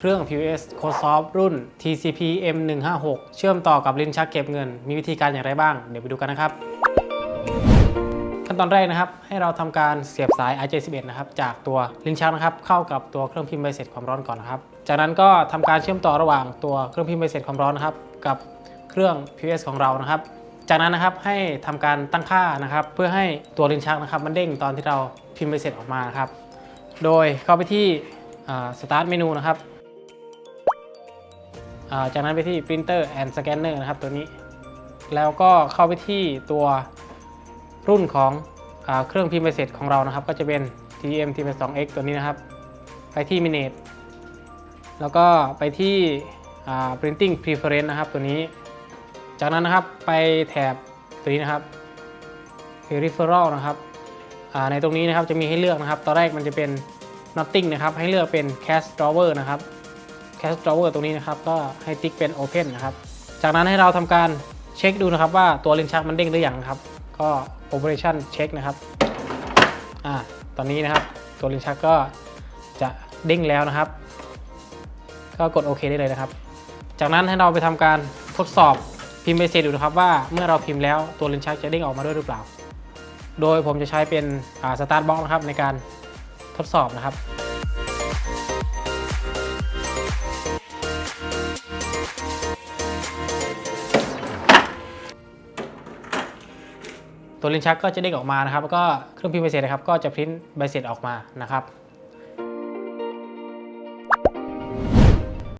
เครื่อง POS CodeSoft รุ่น TCP M156 เชื่อมต่อกับลิ้นชักเก็บเงิน มีวิธีการอย่างไรบ้าง เดี๋ยวไปดูกันนะครับ ขั้นตอนแรกนะครับ ให้เราทำการเสียบสาย RJ11 นะครับ จากตัวลิ้นชักนะครับ เข้ากับตัวเครื่องพิมพ์ใบเสร็จความร้อนก่อนนะครับ จากนั้นก็ทำการเชื่อมต่อระหว่างตัวเครื่องพิมพ์ใบเสร็จความร้อนนะครับ กับเครื่อง POS ของเรานะครับ จากนั้นนะครับให้ทำการตั้งค่านะครับ เพื่อให้ตัวลิ้นชักนะครับ มันเด้งตอนที่เราพิมพ์ใบเสร็จออกมานะครับ โดยเข้าไปที่สตาร์ทเมนูนะครับ จากนั้นไปที่ printer and scanner นะครับตัวนี้ แล้วก็เข้าไปที่ตัวรุ่นของอเครื่องพิมพ์ใบเสร็จของเรานะครับ ก็จะเป็น TM TM2X ตัวนี้นะครับ ไปที่ Minute แล้วก็ไปที่ printing preference นะครับตัวนี้ จากนั้นนะครับไปแถบตัวนี้นะครับ peripheral นะครับในตรงนี้นะครับจะมีให้เลือกนะครับ ตอนแรกมันจะเป็น nothing นะครับ ให้เลือกเป็น cast drawer นะครับ Cast Drawer ตรงนี้นะครับก็ให้ติ๊กเป็น Open นะครับ จากนั้นให้เราทำการเช็คดูนะครับว่าตัวลิ้นชักมันเด้งหรือยังครับ ก็ Operation Check นะครับอ่าตอนนี้นะครับตัวลิ้นชักก็จะเด้งแล้วนะครับ ก็กดโอเคได้เลยนะครับ จากนั้นให้เราไปทำการทดสอบพิมพ์เบสิกดูนะครับว่าเมื่อเราพิมพ์แล้วตัวลิ้นชักจะเด้งออกมาด้วยหรือเปล่า โดยผมจะใช้เป็นสตาร์ทบล็อกนะครับในการทดสอบนะครับ ตัวลิ้นชักก็จะเด้งออกมานะครับแล้วก็เครื่องพิมพ์ใบเสร็จนะครับก็จะพิมพ์ใบเสร็จออกมานะครับ